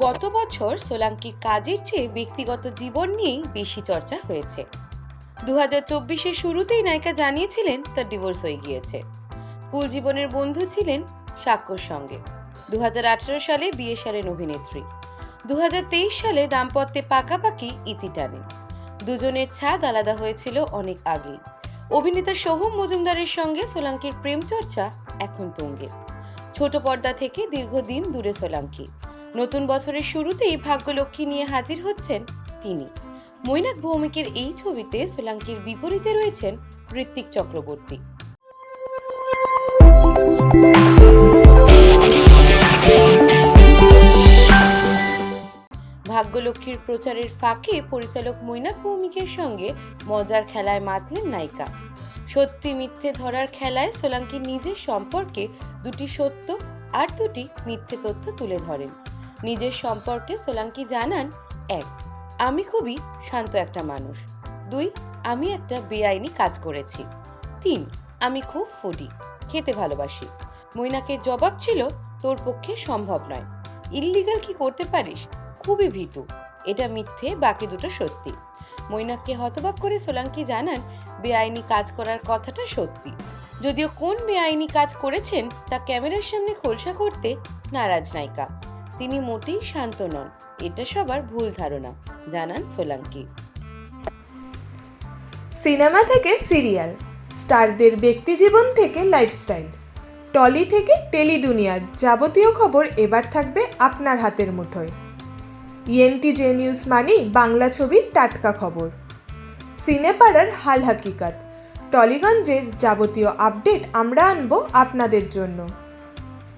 গত বছর সোলাঙ্কির কাজের চেয়ে ব্যক্তিগত জীবন নিয়েই বেশি চর্চা হয়েছে। দু হাজার চব্বিশের শুরুতেই নায়িকা জানিয়েছিলেন, তার ডিভোর্স হয়ে গিয়েছে। স্কুল জীবনের বন্ধু ছিলেন সাক্ষ্যর সঙ্গে। দুহাজার আঠারো সালে বিয়ে সারেন অভিনেত্রী। দুহাজার তেইশ সালে দাম্পত্যে পাকাপাকি ইতি টানেন দুজনের ছাদ আলাদা হয়েছিল অনেক আগেই। অভিনেতা সোহম মজুমদারের সঙ্গে সোলাঙ্কির প্রেম চর্চা এখন তুঙ্গে। ছোট পর্দা থেকে দীর্ঘদিন দূরে সোলাঙ্কি। নতুন বছরের শুরুতেই ভাগ্যলক্ষ্মী নিয়ে হাজির হচ্ছেন তিনি। মৈনাক ভৌমিকের এই ছবিতে সোলাঙ্কির বিপরীতে রয়েছেন ঋত্বিক চক্রবর্তী। ভাগ্যলক্ষ্মীর প্রচারের ফাঁকে পরিচালক মৈনাক ভৌমিকের সঙ্গে মজার খেলায় মাতলেন নায়িকা। সত্যি মিথ্যে ধরার খেলায় সোলাঙ্কি নিজের সম্পর্কে দুটি সত্য আর দুটি মিথ্যে তথ্য তুলে ধরেন। নিজের সম্পর্কে সোলাঙ্কি জানান, এক, আমি খুবই শান্ত একটা মানুষ। দুই, আমি একটা বেআইনি কাজ করেছি। তিন, আমি খুব ফুডি খেতে ভালোবাসি। মৈনাকের জবাব ছিল, তোর পক্ষে সম্ভব নয়। ইল্লিগাল কি করতে পারিস? খুবই ভীতু। এটা মিথ্যে, বাকি দুটো সত্যি। মৈনাককে হতবাক করে সোলাঙ্কি জানান, বেআইনি কাজ করার কথাটা সত্যি। যদিও কোন বেআইনি কাজ করেছেন, তা ক্যামেরার সামনে খোলসা করতে নারাজ নায়িকা। তিনি মোটেই শান্ত নন। এটা সবার ভুল ধারণা, জানান সোলাঙ্কি। সিনেমা থেকে সিরিয়াল, স্টারদের ব্যক্তিজীবন থেকে লাইফস্টাইল, টলি থেকে টেলি দুনিয়ার যাবতীয় খবর এবার থাকবে আপনার হাতের মুঠোয়। ইএনটি জে নিউজ মানেই বাংলা ছবির টাটকা খবর। সিনেপাড়ার হাল হাকিকাত, টলিগঞ্জের যাবতীয় আপডেট আমরা আনব আপনাদের জন্য।